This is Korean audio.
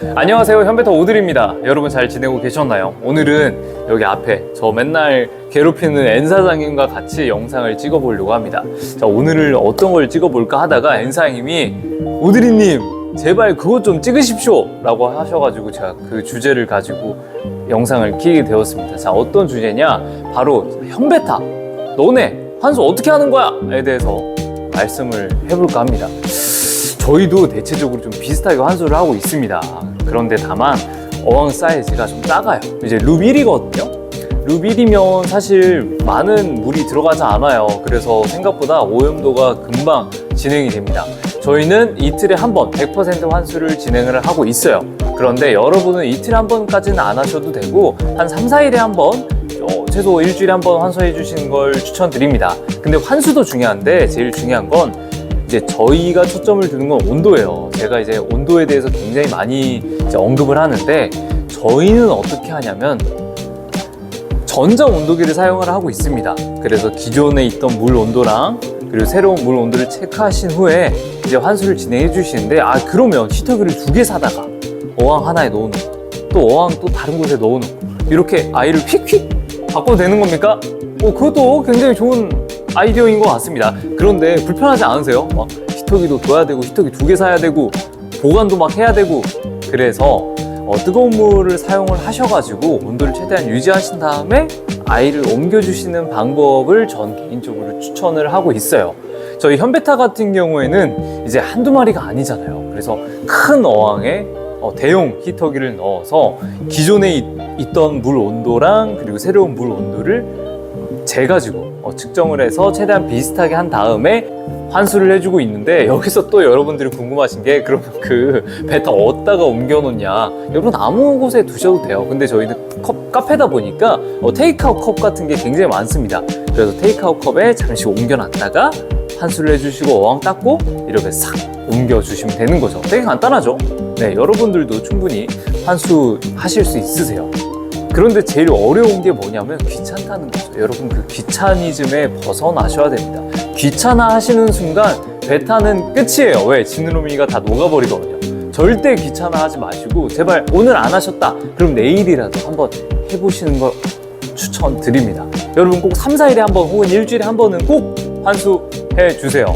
안녕하세요 현배터 오들입니다. 여러분 잘 지내고 계셨나요? 오늘은 여기 앞에 저 맨날 괴롭히는 N 사장님과 같이 영상을 찍어보려고 합니다. 자 오늘을 어떤 걸 찍어볼까 하다가 N 사장님이 오드리님 제발 그것 좀 찍으십시오! 라고 하셔가지고 제가 그 주제를 가지고 영상을 키게 되었습니다. 자 어떤 주제냐? 바로 현배타 너네 환수 어떻게 하는 거야? 에 대해서 말씀을 해볼까 합니다 저희도 대체적으로 좀 비슷하게 환수를 하고 있습니다. 그런데 다만 어항 사이즈가 좀 작아요. 이제 룹 1이거든요. 룹 1이면 사실 많은 물이 들어가지 않아요. 그래서 생각보다 오염도가 금방 진행이 됩니다. 저희는 이틀에 한 번 100% 환수를 진행을 하고 있어요. 그런데 여러분은 이틀에 한 번까지는 안 하셔도 되고 한 3, 4일에 한번 어, 최소 일주일에 한 번 환수해 주시는 걸 추천드립니다. 근데 환수도 중요한데 제일 중요한 건 이제 저희가 초점을 두는 건 온도예요. 제가 이제 온도에 대해서 굉장히 많이 언급을 하는데 저희는 어떻게 하냐면 전자 온도계를 사용을 하고 있습니다. 그래서 기존에 있던 물 온도랑 그리고 새로운 물 온도를 체크하신 후에 이제 환수를 진행해 주시는데 아 그러면 히터기를 두 개 사다가 어항 하나에 넣어놓고 또 어항 또 다른 곳에 넣어놓고 이렇게 아이를 휙휙 바꿔도 되는 겁니까? 어 그것도 굉장히 좋은 아이디어인 것 같습니다. 그런데 불편하지 않으세요? 막 히터기도 둬야 되고 히터기 두 개 사야 되고 보관도 막 해야 되고 그래서 어, 뜨거운 물을 사용을 하셔가지고 온도를 최대한 유지하신 다음에 아이를 옮겨주시는 방법을 전 개인적으로 추천을 하고 있어요. 저희 현베타 같은 경우에는 이제 한두 마리가 아니잖아요. 그래서 큰 어항에 어, 대용 히터기를 넣어서 기존에 있, 있던 물 온도랑 그리고 새로운 물 온도를 재가지고 어, 측정을 해서 최대한 비슷하게 한 다음에 환수를 해주고 있는데 여기서 또 여러분들이 궁금하신 게 그러면 그 베타 어디다가 옮겨놓냐. 여러분 아무 곳에 두셔도 돼요. 근데 저희는 컵 카페다 보니까 어, 테이크아웃 컵 같은 게 굉장히 많습니다. 그래서 테이크아웃 컵에 잠시 옮겨놨다가 환수를 해주시고 어항 닦고 이렇게 싹 옮겨주시면 되는 거죠. 되게 간단하죠? 네 여러분들도 충분히 환수하실 수 있으세요 그런데 제일 어려운 게 뭐냐면 귀찮다는 거죠. 여러분 그 귀차니즘에 벗어나셔야 됩니다. 귀찮아 하시는 순간 베타는 끝이에요. 왜? 지느러미가 다 녹아버리거든요. 절대 귀찮아 하지 마시고 제발 오늘 안 하셨다. 그럼 내일이라도 한번 해보시는 걸 추천드립니다. 여러분 꼭 3, 4일에 한 번 혹은 일주일에 한 번은 꼭 환수해 주세요.